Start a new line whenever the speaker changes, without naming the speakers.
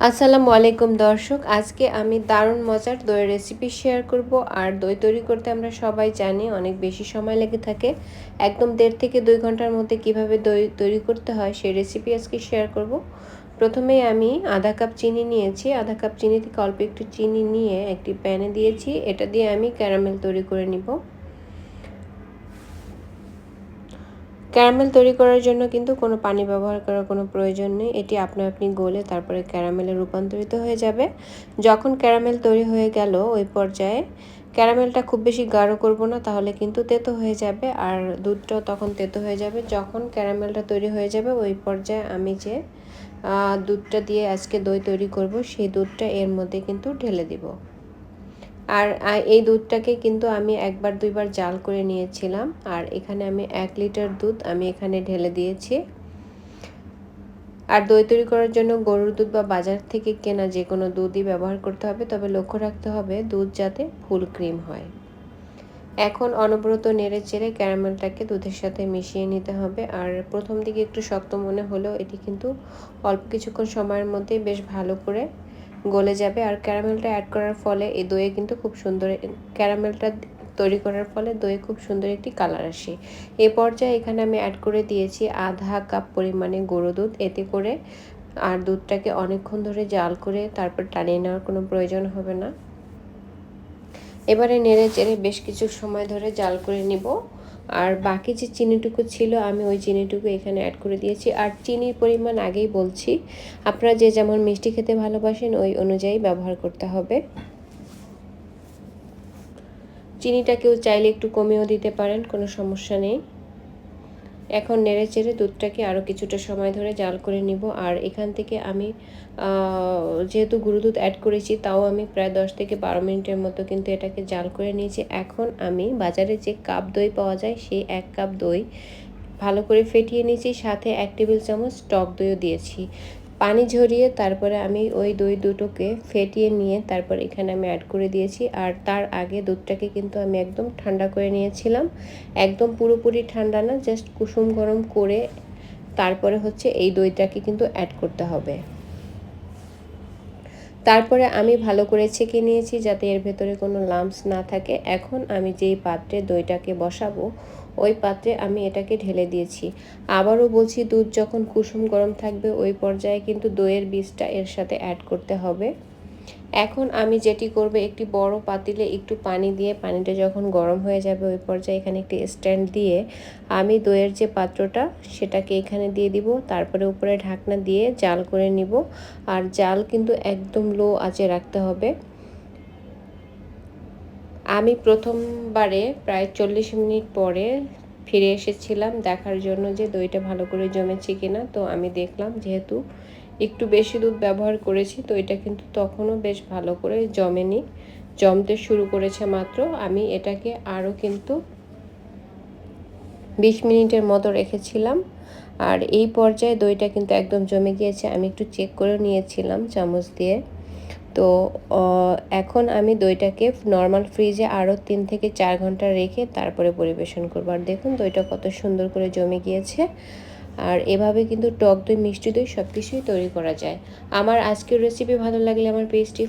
আসসালামু আলাইকুম দর্শক, আজকে আমি দারুণ মজার দইয়ের রেসিপি শেয়ার করব। আর দই তৈরি করতে আমরা সবাই জানি অনেক বেশি সময় লেগে থাকে। একদম দেড় থেকে দুই ঘণ্টার মধ্যে কীভাবে দই তৈরি করতে হয় সেই রেসিপি আজকে শেয়ার করব। প্রথমে আমি আধা কাপ চিনি নিয়েছি। আধা কাপ চিনি থেকে অল্প একটু চিনি নিয়ে একটি প্যানে দিয়েছি। এটা দিয়ে আমি ক্যারামেল তৈরি করে নিব। ক্যারামেল তৈরি করার জন্য কিন্তু কোনো পানি ব্যবহার করার কোনো প্রয়োজন নেই। এটি আপনা আপনি গলে তারপরে ক্যারামেলে রূপান্তরিত হয়ে যাবে। যখন ক্যারামেল তৈরি হয়ে গেল ওই পর্যায়ে, ক্যারামেলটা খুব বেশি গাঢ় করব না, তাহলে কিন্তু তেতো হয়ে যাবে আর দুধটাও তখন তেতো হয়ে যাবে। যখন ক্যারামেলটা তৈরি হয়ে যাবে, ওই পর্যায়ে আমি যে দুধটা দিয়ে আজকে দই তৈরি করব, সেই দুধটা এর মধ্যে কিন্তু ঢেলে দিব। আর এই দুধটাকে কিন্তু আমি একবার দুইবার জাল করে নিয়েছিলাম। আর এখানে আমি এক লিটার দুধ আমি এখানে ঢেলে দিয়েছি। আর দই তৈরি করার জন্য গরুর দুধ বা বাজার থেকে কেনা যে কোনো দুধই ব্যবহার করতে হবে। তবে লক্ষ্য রাখতে হবে দুধ যাতে ফুল ক্রিম হয়। এখন অনবরত নেড়ে চেড়ে ক্যারামেলটাকে দুধের সাথে মিশিয়ে নিতে হবে। আর প্রথম দিকে একটু শক্ত মনে হলেও এটি কিন্তু অল্প কিছুক্ষণ সময়ের মধ্যে বেশ ভালো করে গলে যাবে। আর ক্যারামেলটা অ্যাড করার ফলে এই দইয়ে কিন্তু খুব সুন্দর ক্যারামেলটা তৈরি করার ফলে দইয়ে খুব সুন্দর একটি কালার আসে। এ পর্যায়ে এখানে আমি অ্যাড করে দিয়েছি আধা কাপ পরিমাণে গরু দুধ। এতে করে আর দুধটাকে অনেকক্ষণ ধরে জাল করে তারপর টানিয়ে নেওয়ার কোনো প্রয়োজন হবে না। এবারে নেড়ে চেড়ে বেশ কিছু সময় ধরে জাল করে নিব। আর বাকি যে চিনিটুকু ছিল, আমি ওই চিনিটুকু এখানে অ্যাড করে দিয়েছি। আর চিনির পরিমাণ আগেই বলছি, আপনারা যে যেমন মিষ্টি খেতে ভালোবাসেন, ওই অনুযায়ী ব্যবহার করতে হবে। চিনিটা কেউ চাইলে একটু কমেও দিতে পারেন, কোনো সমস্যা নেই। এখন নেড়ে চেড়ে দুধটাকে আরও কিছুটা সময় ধরে জাল করে নিব। আর এখান থেকে আমি যেহেতু গুঁড়ো দুধ অ্যাড করেছি, তাও আমি প্রায় দশ থেকে বারো মিনিটের মতো কিন্তু এটাকে জাল করে নিয়েছি। এখন আমি বাজারে যে কাপ দই পাওয়া যায়, সেই এক কাপ দই ভালো করে ফেটিয়ে নিয়েছি, সাথে এক টেবিল চামচ টক দইও দিয়েছি। পানি ঝরিয়ে তারপরে আমি ওই দই দুটোকে ফেটিয়ে নিয়ে তারপর এখানে আমি অ্যাড করে দিয়েছি। আর তার আগে দুধটাকে কিন্তু আমি একদম ঠান্ডা করে নিয়েছিলাম। একদম পুরোপুরি ঠান্ডা না জাস্ট কুসুম গরম করে তারপরে হচ্ছে এই দইটাকে কিন্তু অ্যাড করতে হবে। তারপরে আমি ভালো করে ছেঁকে নিয়েছি যাতে এর ভেতরে কোনো লাম্পস না থাকে। এখন আমি যেই পাত্রে দইটাকে বসাবো, ওই পাত্রে আমি এটাকে ঢেলে দিয়েছি। আবারও বলছি, দুধ যখন কুসুম গরম থাকবে, ওই পর্যায়ে কিন্তু দইয়ের বীজটা এর সাথে অ্যাড করতে হবে। এখন আমি যেটি করব, একটি বড় পাতিলে একটু পানি দিয়ে, পানিটা যখন গরম হয়ে যাবে ওই পর্যায়ে এখানে একটি স্ট্যান্ড দিয়ে আমি দইয়ের যে পাত্রটা সেটাকে এখানে দিয়ে দিব। তারপরে উপরে ঢাকনা দিয়ে জাল করে নিব। আর জাল কিন্তু একদম লো আঁচে রাখতে হবে। আমি প্রথমবারে প্রায় চল্লিশ মিনিট পরে ফিরে এসেছিলাম দেখার জন্য যে দইটা ভালো করে জমেছে কিনা। তো আমি দেখলাম যেহেতু একটু বেশি দুধ ব্যবহার করেছি, তো এটা কিন্তু তখনও বেশ ভালো করে জমেনি। জমতে শুরু করেছে মাত্র। আমি এটাকে আরও কিন্তু বিশ মিনিটের মতো রেখেছিলাম। আর এই পর্যায়ে দইটা কিন্তু একদম জমে গিয়েছে। আমি একটু চেক করে নিয়েছিলাম চামচ দিয়ে। তো এখন আমি দইটাকে নর্মাল ফ্রিজে আরও তিন থেকে চার ঘণ্টা রেখে তারপরে পরিবেশন করব। আর দেখুন দইটা কত সুন্দর করে জমে গিয়েছে। আর এভাবে কিন্তু টক দই, মিষ্টি দই সব কিছুই তৈরি করা যায়। আমার আজকের রেসিপি ভালো লাগলে আমার পেজটি